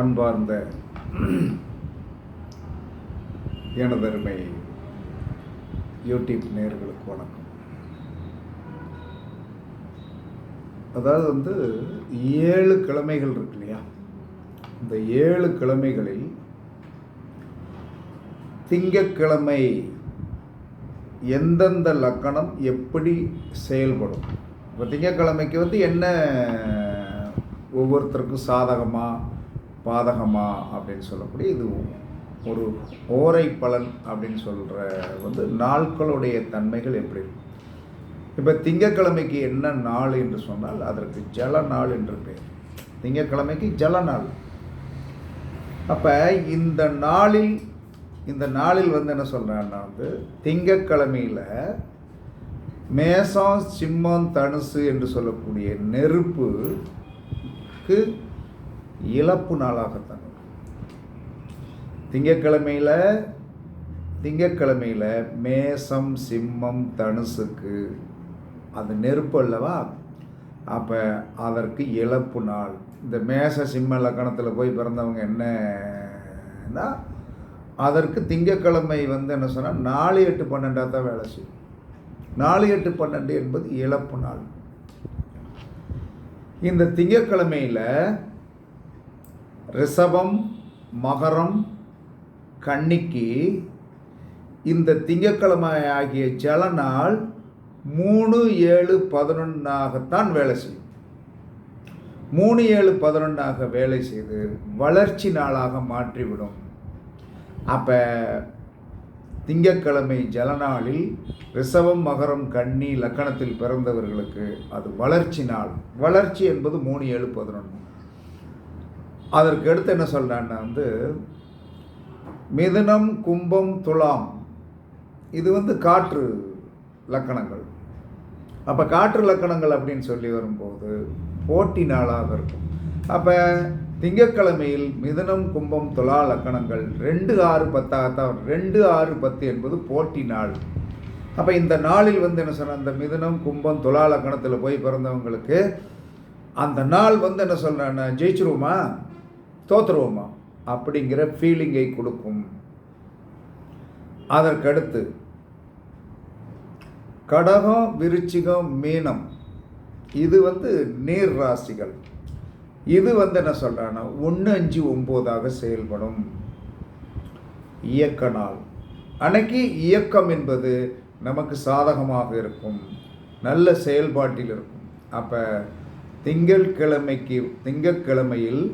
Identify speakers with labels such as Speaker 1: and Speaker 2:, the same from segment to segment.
Speaker 1: அன்பார்ந்த எனதருமை யூடியூப் நேயர்களுக்கு வணக்கம். அதாவது வந்து ஏழு கிழமைகள் இருக்கு இல்லையா? இந்த ஏழு கிழமைகளில் திங்கக்கிழமை எந்தெந்த லக்கணம் எப்படி செயல்படும்? இப்போ திங்கக்கிழமைக்கு வந்து என்ன ஒவ்வொருத்தருக்கும் சாதகமாக பாதகமா அப்படின்னு சொல்லக்கூடிய இது ஒரு ஓரை பலன் அப்படின்னு சொல்கிற வந்து நாட்களுடைய தன்மைகள் எப்படி? இப்போ திங்கட்கிழமைக்கு என்ன நாள் என்று சொன்னால் அதற்கு ஜல நாள் என்று பெயர். திங்கட்கிழமைக்கு ஜல நாள். அப்போ இந்த நாளில் இந்த நாளில் வந்து என்ன சொல்கிறேன்னா வந்து திங்கட்கிழமையில் மேசம் சிம்மம் தனுசு என்று சொல்லக்கூடிய நெருப்புக்கு இழப்பு நாளாகத்தான். திங்கக்கிழமையில் திங்கக்கிழமையில் மேசம் சிம்மம் தனுசுக்கு அது நெருப்பு அல்லவா? அப்போ அதற்கு இழப்பு நாள். இந்த மேச சிம்ம லக்கணத்தில் போய் பிறந்தவங்க என்னன்னா அதற்கு திங்கக்கிழமை வந்து என்ன சொன்னால் நாலு எட்டு பன்னெண்டாக தான் வேலை செய்யும். நாலு எட்டு பன்னெண்டு என்பது இழப்பு நாள். இந்த திங்கக்கிழமையில் ரிஷபம் மகரம் கன்னிக்கு இந்த திங்கக்கிழமை ஆகிய ஜல நாள் மூணு ஏழு பதினொன்றாகத்தான் வேலை செய்யும். மூணு ஏழு பதினொன்றாக வேலை செய்து வளர்ச்சி நாளாக மாற்றிவிடும். அப்போ திங்கட்கிழமை ஜலநாளில் ரிஷபம் மகரம் கன்னி லக்கணத்தில் பிறந்தவர்களுக்கு அது வளர்ச்சி நாள். வளர்ச்சி என்பது மூணு ஏழு பதினொன்று அதற்கு அடுத்து என்ன சொல்கிறேன்னா வந்து மிதுனம் கும்பம் துலாம். இது வந்து காற்று லக்கணங்கள். அப்போ காற்று லக்கணங்கள் அப்படின்னு சொல்லி வரும்போது போட்டி நாளாக இருக்கும். அப்போ திங்கட்கிழமையில் மிதனம் கும்பம் துலா லக்கணங்கள் ரெண்டு ஆறு பத்தாகத்தான் ரெண்டு ஆறு பத்து என்பது போட்டி நாள். அப்போ இந்த நாளில் வந்து என்ன சொன்ன அந்த மிதுனம் கும்பம் துலா லக்கணத்தில் போய் பிறந்தவங்களுக்கு அந்த நாள் வந்து என்ன சொல்கிறேன் ஜெயிச்சிருவோமா? தோத்துருவோமா அப்படிங்கிற ஃபீலிங்கை கொடுக்கும். அதற்கடுத்து கடகம் விருச்சிகம் மீனம் இது வந்து நீர் ராசிகள். இது வந்து என்ன சொல்கிறான்னா ஒன்று அஞ்சு ஒம்போதாக செயல்படும். இயக்க நாள். அன்னைக்கு இயக்கம் என்பது நமக்கு சாதகமாக இருக்கும். நல்ல செயல்பாட்டில் இருக்கும். அப்போ திங்கட்கிழமைக்கு திங்கட்கிழமையில்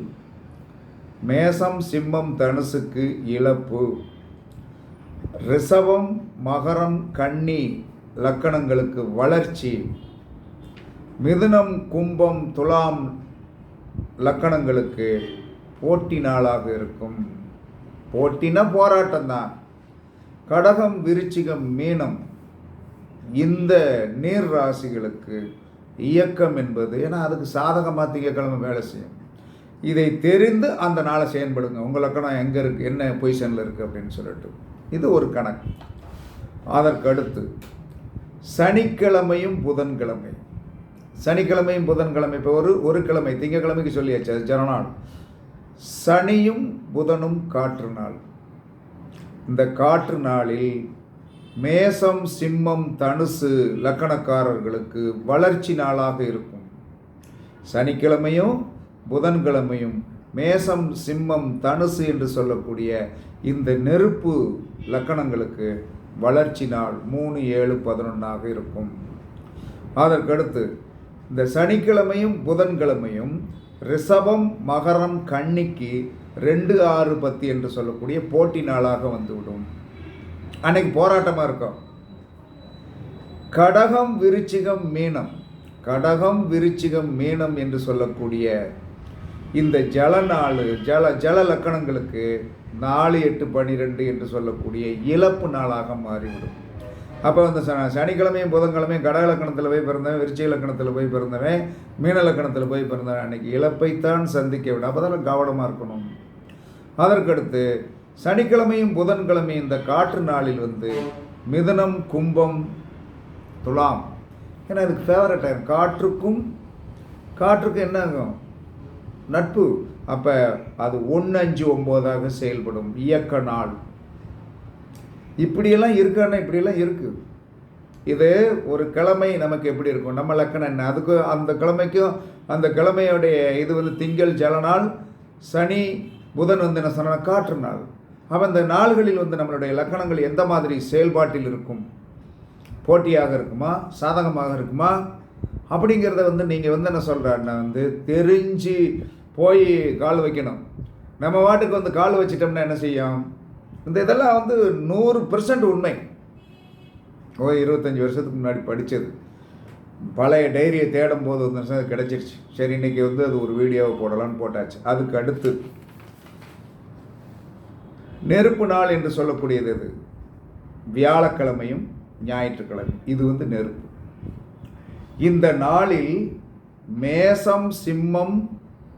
Speaker 1: மேசம் சிம்மம் தனுசுக்கு இழப்பு. ரிஷபம் மகரம் கன்னி லக்கணங்களுக்கு வளர்ச்சி. மிதுனம் கும்பம் துலாம் லக்கணங்களுக்கு போட்டி நாளாக இருக்கும். போட்டினா போராட்டம் தான் கடகம் விருச்சிகம் மீனம் இந்த நீர் ராசிகளுக்கு இயக்கம் என்பது ஏன்னா அதுக்கு சாதகமாக திங்கக்கிழமை வேலை செய்யும். இதை தெரிந்து அந்த நாளை செயல்படுங்க. உங்கள் லக்கணம் எங்கே இருக்குது என்ன பொசிஷனில் இருக்குது அப்படின்னு சொல்லிட்டு. இது ஒரு கணக்கு. அதற்கு அடுத்து சனிக்கிழமையும் புதன்கிழமை. சனிக்கிழமையும் புதன்கிழமை இப்போ ஒரு ஒரு கிழமை திங்கக்கிழமைக்கு சொல்லியாச்சு அது ஜனநாள். சனியும் புதனும் காற்று நாள். இந்த காற்று நாளில் மேசம் சிம்மம் தனுசு லக்கணக்காரர்களுக்கு வளர்ச்சி நாளாக இருக்கும். சனிக்கிழமையும் புதன்கிழமையும் மேசம் சிம்மம் தனுசு என்று சொல்லக்கூடிய இந்த நெருப்பு லக்கணங்களுக்கு வளர்ச்சி நாள் மூணு ஏழு பதினொன்றாக இருக்கும். அதற்கடுத்து இந்த சனிக்கிழமையும் புதன்கிழமையும் ரிஷபம் மகரம் கன்னிக்கு ரெண்டு ஆறு பத்து என்று சொல்லக்கூடிய போட்டி நாளாக வந்துவிடும். அன்னைக்கு போராட்டமாக இருக்கும். கடகம் விருச்சிகம் மீனம். கடகம் விருச்சிகம் மீனம் என்று சொல்லக்கூடிய இந்த ஜல நாள் ஜல ஜல லக்கணங்களுக்கு நாலு எட்டு பன்னிரெண்டு என்று சொல்லக்கூடிய இழப்பு நாளாக மாறிவிடும். அப்போ வந்து ச சனிக்கிழமையும் புதன்கிழமையும் கடக லக்கணத்தில் போய் பிறந்தவன் விருச்சிக லக்கணத்தில் போய் பிறந்தவன் மீன லக்கணத்தில் போய் பிறந்தவன் அன்னைக்கு இழப்பைத்தான் சந்திக்க வேண்டும். அப்போ தான் கவனமாக இருக்கணும். அதற்கடுத்து சனிக்கிழமையும் புதன்கிழமையும் இந்த காற்று நாளில் வந்து மிதனம் கும்பம் துலாம். ஏன்னா அதுக்கு ஃபேவரட் டைம் காற்றுக்கும் காற்றுக்கும் என்ன ஆகும்? நட்பு. அப்போ அது ஒன்று அஞ்சு ஒம்போதாக செயல்படும். இயக்க நாள். இப்படியெல்லாம் இருக்கான்னா இப்படியெல்லாம் இருக்குது இது ஒரு கிழமை நமக்கு எப்படி இருக்கும்? நம்ம லக்கணம் என்ன? அதுக்கு அந்த கிழமைக்கும் அந்த கிழமையுடைய இது வந்து திங்கள் ஜலநாள் சனி புதன் வந்து என்ன சொன்ன காற்று நாள். அப்போ அந்த நாள்களில் வந்து நம்மளுடைய லக்கணங்கள் எந்த மாதிரி செயல்பாட்டில் இருக்கும்? போட்டியாக இருக்குமா? சாதகமாக இருக்குமா? அப்படிங்கிறத வந்து நீங்கள் வந்து என்ன சொல்கிறாருன்னா வந்து தெரிஞ்சு போய் கால் வைக்கணும். நம்ம வாட்டுக்கு வந்து கால் வச்சிட்டோம்னா என்ன செய்யும்? இந்த இதெல்லாம் வந்து நூறு பெர்சன்ட் உண்மை. ஓ இருபத்தஞ்சி வருஷத்துக்கு முன்னாடி படித்தது பழைய டைரியை தேடும் போது வந்து அது கிடச்சிருச்சு. சரி இன்றைக்கி வந்து அது ஒரு வீடியோவை போடலான்னு போட்டாச்சு. அதுக்கு அடுத்து நெருப்பு நாள் என்று சொல்லக்கூடியது எது? வியாழக்கிழமையும் ஞாயிற்றுக்கிழமை இது வந்து நெருப்பு. இந்த நாளில் மேசம் சிம்மம்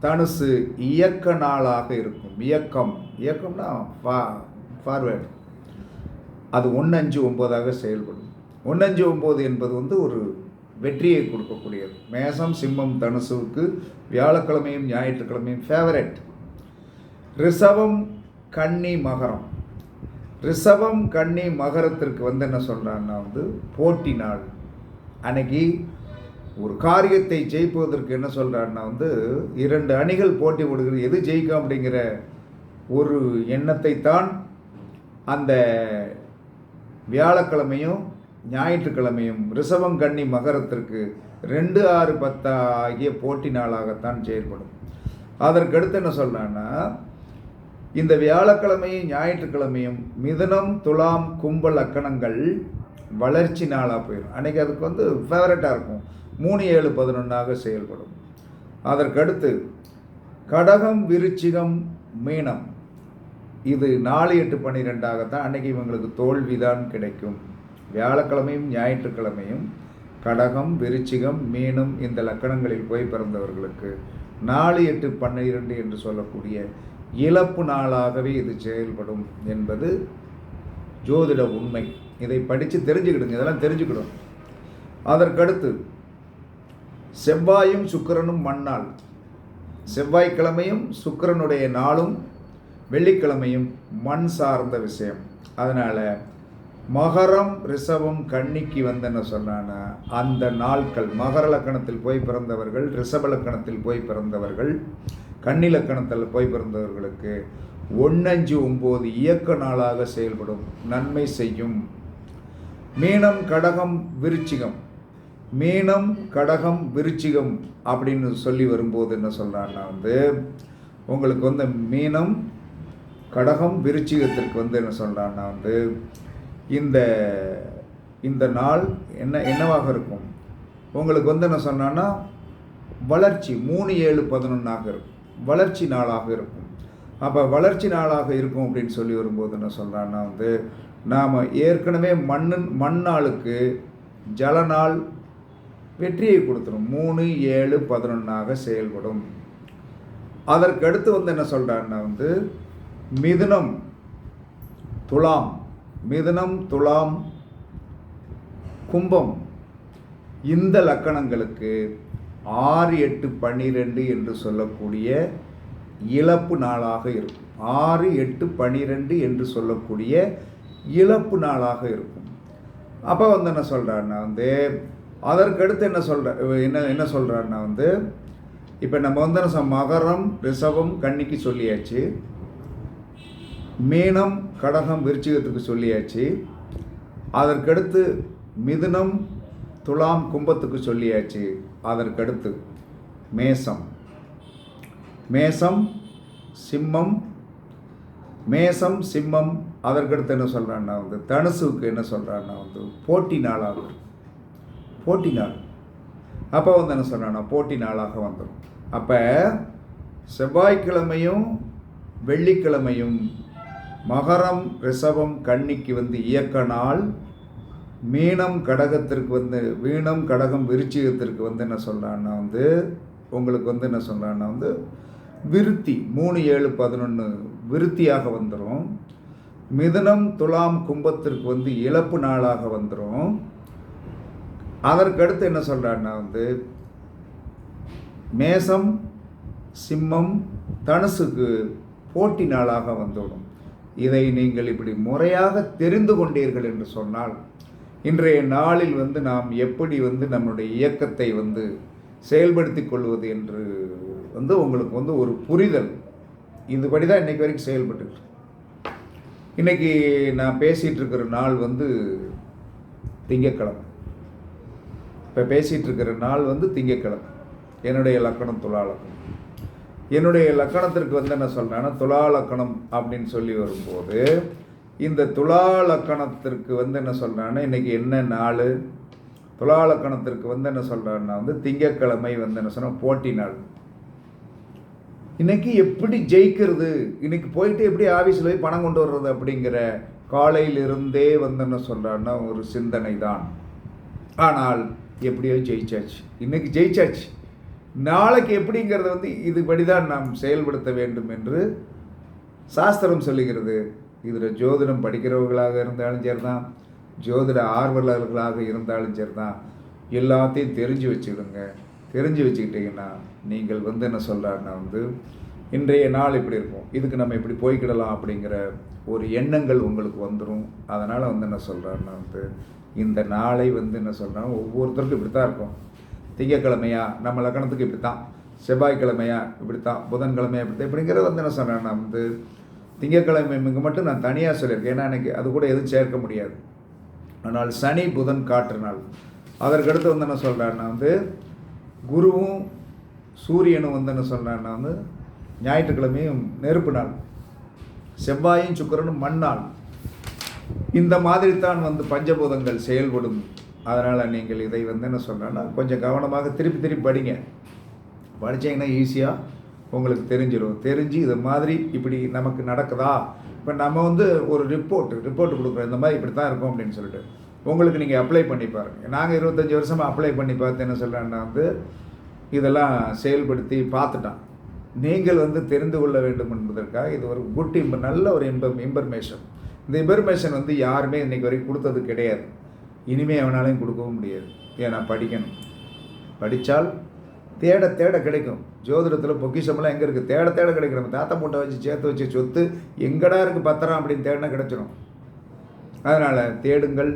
Speaker 1: தனுசு இயக்க நாளாக இருக்கும். இயக்கம். இயக்கம்னா ஃபா ஃபார்வேர்டு அது ஒன்று அஞ்சு ஒம்போதாக செயல்படும். ஒன்று அஞ்சு ஒம்பது என்பது வந்து ஒரு வெற்றியை கொடுக்கக்கூடியது. மேசம் சிம்மம் தனுசுவுக்கு வியாழக்கிழமையும் ஞாயிற்றுக்கிழமையும் ஃபேவரட் ரிஷபம் கன்னி மகரம். ரிஷபம் கன்னி மகரத்திற்கு வந்து என்ன சொல்கிறான்னா வந்து போட்டி நாள். அன்னைக்கு ஒரு காரியத்தை ஜெயிப்பதற்கு என்ன சொல்கிறாருன்னா வந்து இரண்டு அணிகள் போட்டி போடுகிறது எது ஜெயிக்கும் அப்படிங்கிற ஒரு எண்ணத்தை தான் அந்த வியாழக்கிழமையும் ஞாயிற்றுக்கிழமையும் ரிஷபம் கன்னி மகரத்திற்கு ரெண்டு ஆறு பத்து ஆகிய போட்டி நாளாகத்தான் செயல்படும். அதற்கடுத்து என்ன சொல்கிறான்னா இந்த வியாழக்கிழமையும் ஞாயிற்றுக்கிழமையும் மிதனம் துலாம் கும்பல் அக்கணங்கள் வளர்ச்சி நாளாக போயிடும். அன்றைக்கி அதுக்கு வந்து ஃபேவரட்டாக இருக்கும். மூணு ஏழு பதினொன்றாக செயல்படும். அதற்கடுத்து கடகம் விருச்சிகம் மீனம். இது நாலு எட்டு பன்னிரெண்டாகத்தான் அன்றைக்கி இவங்களுக்கு தோல்விதான் கிடைக்கும். வியாழக்கிழமையும் ஞாயிற்றுக்கிழமையும் கடகம் விருச்சிகம் மீனும் இந்த லக்கணங்களில் போய் பிறந்தவர்களுக்கு நாலு எட்டு பன்னிரெண்டு என்று சொல்லக்கூடிய இழப்பு நாளாகவே இது செயல்படும் என்பது ஜோதிட உண்மை. இதை படித்து தெரிஞ்சுக்கிடுங்க இதெல்லாம் தெரிஞ்சுக்கிடும். அதற்கடுத்து செவ்வாயும் சுக்கரனும் மண்ணால் செவ்வாய்க்கிழமையும் சுக்கிரனுடைய நாளும் வெள்ளிக்கிழமையும் மண் சார்ந்த விஷயம். அதனால் மகரம் ரிஷபம் கன்னிக்கு வந்து என்ன சொன்னான்னா அந்த நாட்கள் மகர லக்கணத்தில் போய் பிறந்தவர்கள் ரிஷப லக்கணத்தில் போய் பிறந்தவர்கள் கன்னி லக்கணத்தில் போய் பிறந்தவர்களுக்கு ஒன்னஞ்சு ஒம்பது இயக்க நாளாக செயல்படும். நன்மை செய்யும். மீனம் கடகம் விருச்சிகம். மீனம் கடகம் விருச்சிகம் அப்படின்னு சொல்லி வரும்போது என்ன சொல்கிறான்னா வந்து உங்களுக்கு வந்து மீனம் கடகம் விருச்சிகத்திற்கு வந்து என்ன சொல்கிறான்னா வந்து இந்த இந்த நாள் என்ன என்னவாக இருக்கும்? உங்களுக்கு வந்து என்ன சொன்னான்னா வளர்ச்சி மூணு ஏழு பதினொன்றாக இருக்கும். வளர்ச்சி நாளாக இருக்கும். அப்போ வளர்ச்சி நாளாக இருக்கும் அப்படின்னு சொல்லி வரும்போது என்ன சொல்கிறான்னா வந்து நாம் ஏற்கனவே மண்ணு மண்ணாளுக்கு ஜலநாள் வெற்றியை கொடுத்துரும். மூணு ஏழு பதினொன்றாக செயல்படும். அதற்கடுத்து வந்து என்ன சொல்கிறான்னா வந்து மிதுனம் துலாம். மிதுனம் துலாம் கும்பம். இந்த லக்கணங்களுக்கு ஆறு எட்டு பன்னிரெண்டு என்று சொல்லக்கூடிய இழப்பு நாளாக இருக்கும். ஆறு எட்டு பன்னிரெண்டு என்று சொல்லக்கூடிய இழப்பு நாளாக இருக்கும். அப்போ வந்து என்ன சொல்கிறாருன்னா வந்து அதற்கடுத்து என்ன சொல்கிற என்ன என்ன சொல்கிறாருன்னா வந்து இப்போ நம்ம வந்து என்ன மகரம் ரிஷபம் கன்னிக்கு சொல்லியாச்சு. மீனம் கடகம் விருச்சிகத்துக்கு சொல்லியாச்சு. அதற்கடுத்து மிதுனம் துலாம் கும்பத்துக்கு சொல்லியாச்சு. அதற்கடுத்து மேசம். மேசம் சிம்மம் மேசம் சிம்மம் அதற்கடுத்து என்ன சொல்கிறான்னா வந்து தனுசுக்கு என்ன சொல்கிறான்னா வந்து போட்டி நாளாக போட்டி நாள். அப்போ வந்து என்ன சொல்கிறான்னா போட்டி நாளாக வந்துடும் அப்போ செவ்வாய்க்கிழமையும் வெள்ளிக்கிழமையும் மகரம் ரிஷபம் கன்னிக்கு வந்து இயக்க நாள். மீனம் கடகத்திற்கு வந்து வீணம் கடகம் விருச்சிகத்திற்கு வந்து என்ன சொல்கிறான்னா வந்து உங்களுக்கு வந்து என்ன சொல்கிறான்னா வந்து விருத்தி மூணு ஏழு பதினொன்று விருத்தியாக வந்துடும் மிதுனம் துலாம் கும்பத்திற்கு வந்து இழப்பு நாளாக வந்துடும் அதற்கடுத்து என்ன சொல்கிறாருன்னா வந்து மேசம் சிம்மம் தனுசுக்கு போட்டி நாளாக வந்துவிடும். இதை நீங்கள் இப்படி முறையாக தெரிந்து கொண்டீர்கள் என்று சொன்னால் இன்றைய நாளில் வந்து நாம் எப்படி வந்து நம்முடைய இயக்கத்தை வந்து செயல்படுத்தி கொள்வது என்று வந்து உங்களுக்கு வந்து ஒரு புரிதல். இதுபடி தான் இன்றைக்கு வரைக்கும் செயல்பட்டு இன்றைக்கி நான் பேசிகிட்டு இருக்கிற நாள் வந்து திங்கக்கிழமை இப்போ பேசிகிட்டு இருக்கிற நாள் வந்து திங்கக்கிழமை என்னுடைய லக்கணம் துலாலக்கம் என்னுடைய லக்கணத்திற்கு வந்து என்ன சொல்கிறேன்னா துலா லக்கணம் அப்படின்னு சொல்லி வரும்போது இந்த துலா லக்கணத்திற்கு வந்து என்ன சொல்கிறேன்னா இன்றைக்கி என்ன நாள்? துலா லக்கணத்திற்கு வந்து என்ன சொல்கிறேன்னா வந்து திங்கட்கிழமை வந்து என்ன சொன்னால் போட்டி நாள். இன்னைக்கு எப்படி ஜெயிக்கிறது? இன்னைக்கு போயிட்டு எப்படி ஆஃபீஸில் போய் பணம் கொண்டு வர்றது அப்படிங்கிற காலையிலிருந்தே வந்து என்ன சொல்கிறான்னா ஒரு சிந்தனை தான் ஆனால் எப்படியோ ஜெயிச்சாச்சு. இன்னைக்கு ஜெயிச்சாச்சு. நாளைக்கு எப்படிங்கிறத வந்து இதுபடி தான் நாம் செயல்படுத்த வேண்டும் என்று சாஸ்திரம் சொல்லுகிறது. இதில் ஜோதிடம் படிக்கிறவர்களாக இருந்தாலும் சரி தான் ஜோதிட ஆர்வலர்களாக இருந்தாலும் சரி தான் எல்லாத்தையும் தெரிஞ்சு வச்சுக்கிடுங்க தெரிஞ்சு வச்சுக்கிட்டிங்கன்னா நீங்கள் வந்து என்ன சொல்கிறாருன்னா வந்து இன்றைய நாள் இப்படி இருக்கும். இதுக்கு நம்ம இப்படி போய்க்கிடலாம் அப்படிங்கிற ஒரு எண்ணங்கள் உங்களுக்கு வந்துடும் அதனால் வந்து என்ன சொல்கிறாருன்னா வந்து இந்த நாளை வந்து என்ன சொல்கிறாங்க ஒவ்வொருத்தருக்கும் இப்படி தான் இருக்கும். திங்கக்கிழமையா நம்ம லக்கணத்துக்கு இப்படி தான் செவ்வாய்க்கிழமையா இப்படி தான் புதன்கிழமையா இப்படி தான் இப்படிங்கிறது வந்து என்ன சொல்கிறேன்னா வந்து திங்கக்கிழமை மிக மட்டும் நான் தனியாக சொல்லியிருக்கேன். ஏன்னா எனக்கு அது கூட எதுவும் சேர்க்க முடியாது. ஆனால் சனி புதன் காற்று நாள். அதற்கடுத்து வந்து என்ன சொல்கிறேன்னா வந்து குருவும் சூரியனும் வந்து என்ன சொல்கிறேன்னா வந்து ஞாயிற்றுக்கிழமையும் நெருப்பு நாள் செவ்வாயும் சுக்கரனும் மண்ணாள் இந்த மாதிரி தான் வந்து பஞ்சபூதங்கள் செயல்படும். அதனால் நீங்கள் இதை வந்து என்ன சொல்கிறேன்னா கொஞ்சம் கவனமாக திருப்பி திருப்பி படிங்க. படித்தீங்கன்னா ஈஸியாக உங்களுக்கு தெரிஞ்சிடும் தெரிஞ்சு இது மாதிரி இப்படி நமக்கு நடக்குதா? இப்போ நம்ம வந்து ஒரு ரிப்போர்ட் ரிப்போர்ட் கொடுக்குறோம். இந்த மாதிரி இப்படி தான் இருக்கும் அப்படின்னு சொல்லிட்டு. உங்களுக்கு நீங்கள் அப்ளை பண்ணி பாருங்கள் நாங்கள் இருபத்தஞ்சி வருஷமாக அப்ளை பண்ணி பார்த்து என்ன சொல்கிறேன்னா வந்து இதெல்லாம் செயல்படுத்தி பார்த்துட்டான். நீங்கள் வந்து தெரிந்து கொள்ள வேண்டும் என்பதற்காக இது ஒரு குட் இம்ப நல்ல ஒரு இம்ப இன்ஃபர்மேஷன் இந்த இன்ஃபர்மேஷன் வந்து யாருமே இன்றைக்கி வரைக்கும் கொடுத்தது கிடையாது. இனிமே அவனாலையும் கொடுக்கவும் முடியாது. ஏன்னா படிக்கணும். படித்தால் தேட தேட கிடைக்கும். ஜோதிடத்தில் பொக்கிஷமெல்லாம் எங்கே இருக்குது தேட தேட கிடைக்கும். நம்ம தாத்தா மூட்டை வச்சு சேர்த்து வச்சு சொத்து எங்கடா இருக்குது பத்திரம் அப்படின்னு தேடினா கிடச்சிரும். அதனால் தேடுங்கள்.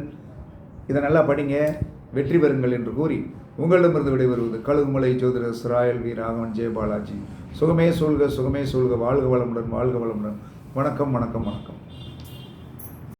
Speaker 1: இதை நல்லா படிங்க. வெற்றி பெறுங்கள் என்று கூறி உங்களிடமிருந்து விடைபெறுவது கழுகுமலை ஜோதிடர் சிராயல் வி. ராகவன் ஜெயபாலாஜி சுகமே சூழ்க சுகமே சூழ்க வாழ்க வளமுடன் வாழ்க வளமுடன். வணக்கம் வணக்கம் வணக்கம்.